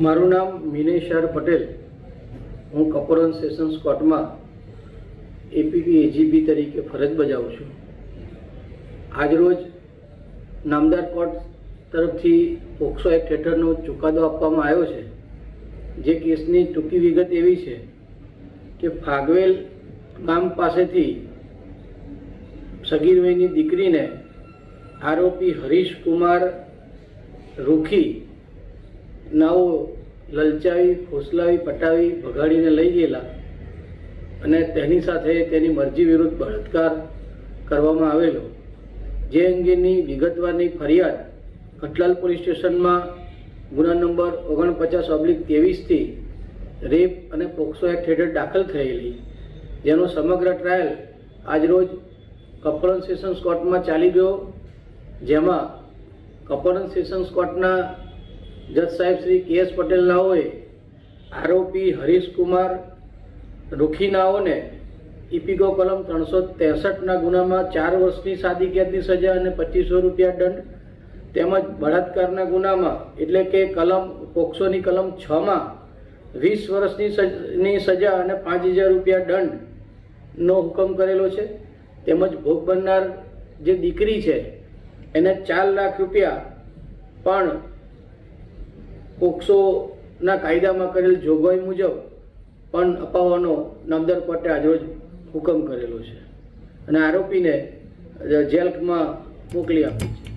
મારું નામ મિનેશ આર પટેલ. હું કપોરન સેશન્સ કોર્ટમાં એપીપી એજીપી તરીકે ફરજ બજાવું છું. આજરોજ નામદાર કોર્ટ તરફથી પોક્સો એક્ટ હેઠળનો ચુકાદો આપવામાં આવ્યો છે. જે કેસની ટૂંકી વિગત એવી છે કે ફાગવેલ ગામ પાસેથી સગીરભાઈની દીકરીને આરોપી હરીશ કુમાર રૂખી નાઓ લલચાવી, ફોસલાવી, પટાવી, ભગાડીને લઈ ગયેલા અને તેની સાથે તેની મરજી વિરુદ્ધ બળાત્કાર કરવામાં આવેલો. જે અંગેની વિગતવારની ફરિયાદ કટલાલ પોલીસ સ્ટેશનમાં ગુના નંબર ઓગણપચાસ ઓબ્લિક ત્રેવીસથી રેપ અને પોક્સો એક્ટ હેઠળ દાખલ થયેલી, જેનો સમગ્ર ટ્રાયલ આજરોજ કપરન સેશન્સ કોર્ટમાં ચાલી ગયો, જેમાં કપરન સેશન્સ કોર્ટના જજ સાહેબ શ્રી કે એસ પટેલનાઓએ આરોપી હરીશ કુમાર રૂખીનાઓને ઇપિકો કલમ ત્રણસો ત્રેસઠના ગુનામાં ચાર વર્ષની સાદી કેદની સજા અને પચીસો રૂપિયા દંડ તેમજ બળાત્કારના ગુનામાં, એટલે કે કલમ, પોક્સોની કલમ છમાં વીસ વર્ષની સજા અને પાંચ હજાર રૂપિયા દંડનો હુકમ કરેલો છે. તેમજ ભોગ બનનાર જે દીકરી છે, એને ચાર લાખ રૂપિયા પણ પોક્સોના કાયદામાં કરેલ જોગવાઈ મુજબ પણ અપાવવાનો નામદાર કોર્ટે આજરોજ હુકમ કરેલો છે. અને આરોપીને જેલમાં મોકલી આપી છે.